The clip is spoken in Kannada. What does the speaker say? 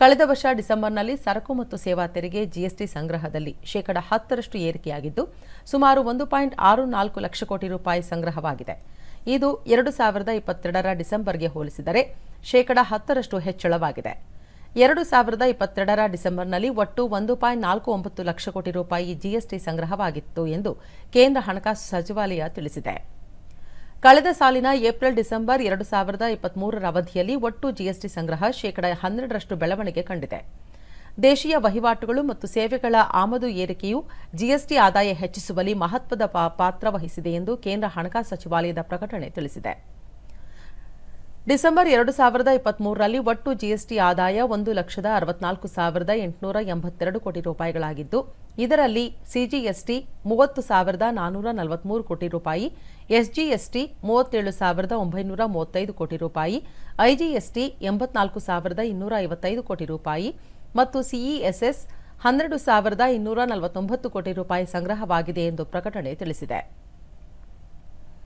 ಕಳೆದ ವರ್ಷ ಡಿಸೆಂಬರ್ನಲ್ಲಿ ಸರಕು ಮತ್ತು ಸೇವಾ ತೆರಿಗೆ ಜಿಎಸ್ಟಿ ಸಂಗ್ರಹದಲ್ಲಿ ಶೇಕಡ ಹತ್ತರಷ್ಟು ಏರಿಕೆಯಾಗಿದ್ದು, ಸುಮಾರು ಒಂದು ಪಾಯಿಂಟ್ ಆರು ನಾಲ್ಕು ಲಕ್ಷ ಕೋಟಿ ರೂಪಾಯಿ ಸಂಗ್ರಹವಾಗಿದೆ. ಇದು ಎರಡು ಸಾವಿರದ ಇಪ್ಪತ್ತೆರಡರ ಡಿಸೆಂಬರ್ಗೆ ಹೋಲಿಸಿದರೆ ಶೇಕಡ ಹತ್ತರಷ್ಟು ಹೆಚ್ಚಳವಾಗಿದೆ. ಎರಡು ಸಾವಿರದ ಇಪ್ಪತ್ತೆರಡರ ಡಿಸೆಂಬರ್ನಲ್ಲಿ ಒಟ್ಟು ಒಂದು ಪಾಯಿಂಟ್ ನಾಲ್ಕು ಒಂಬತ್ತು ಲಕ್ಷ ಕೋಟಿ ರೂಪಾಯಿ ಜಿಎಸ್ಟಿ ಸಂಗ್ರಹವಾಗಿತ್ತು ಎಂದು ಕೇಂದ್ರ ಹಣಕಾಸು ಸಚಿವಾಲಯ ತಿಳಿಸಿದೆ. ಕಳೆದ ಸಾಲಿನ ಏಪ್ರಿಲ್, ಡಿಸೆಂಬರ್ ಎರಡು ಸಾವಿರದ ಇಪ್ಪತ್ಮೂರರ ಅವಧಿಯಲ್ಲಿ ಒಟ್ಟು ಜಿಎಸ್ಟಿ ಸಂಗ್ರಹ ಶೇಕಡ ಹನ್ನೆರಡರಷ್ಟು ಬೆಳವಣಿಗೆ ಕಂಡಿದೆ. ದೇಶೀಯ ವಹಿವಾಟುಗಳು ಮತ್ತು ಸೇವೆಗಳ ಆಮದು ಏರಿಕೆಯು ಜಿಎಸ್ಟಿ ಆದಾಯ ಹೆಚ್ಚಿಸುವಲ್ಲಿ ಮಹತ್ವದ ಪಾತ್ರ ವಹಿಸಿದೆ ಎಂದು ಕೇಂದ್ರ ಹಣಕಾಸು ಸಚಿವಾಲಯದ ಪ್ರಕಟಣೆ ತಿಳಿಸಿದೆ. ಡಿಸೆಂಬರ್ ಎರಡು ಸಾವಿರದ ಇಪ್ಪತ್ಮೂರರಲ್ಲಿ ಒಟ್ಟು ಜಿಎಸ್ಟಿ ಆದಾಯ ಒಂದು ಲಕ್ಷದ ಅರವತ್ನಾಲ್ಕು ಸಾವಿರದ ಎಂಟುನೂರ ಎಂಬತ್ತೆರಡು ಕೋಟಿ ರೂಪಾಯಿಗಳಾಗಿದ್ದು, ಇದರಲ್ಲಿ ಸಿಜಿಎಸ್ಟಿ ಮೂವತ್ತು ಸಾವಿರದ ನಾನ್ನೂರ ನಲವತ್ಮೂರು ಕೋಟಿ ರೂಪಾಯಿ ಎಸ್ಜಿಎಸ್ಟಿ ಮೂವತ್ತೇಳು ಸಾವಿರದ ಒಂಬೈನೂರ ಮೂವತ್ತೈದು ಕೋಟಿ ರೂಪಾಯಿ ಐಜಿಎಸ್ಟಿ ಎಂಬತ್ನಾಲ್ಕು ಸಾವಿರದ ಇನ್ನೂರ ಐವತ್ತೈದು ಕೋಟಿ ರೂಪಾಯಿ ಮತ್ತು ಸಿಇಎಸ್ಎಸ್ ಹನ್ನೆರಡು ಸಾವಿರದ ಇನ್ನೂರ ನಲವತ್ತೊಂಬತ್ತು ಕೋಟಿ ರೂಪಾಯಿ ಸಂಗ್ರಹವಾಗಿದೆ ಎಂದು ಪ್ರಕಟಣೆ ತಿಳಿಸಿದೆ.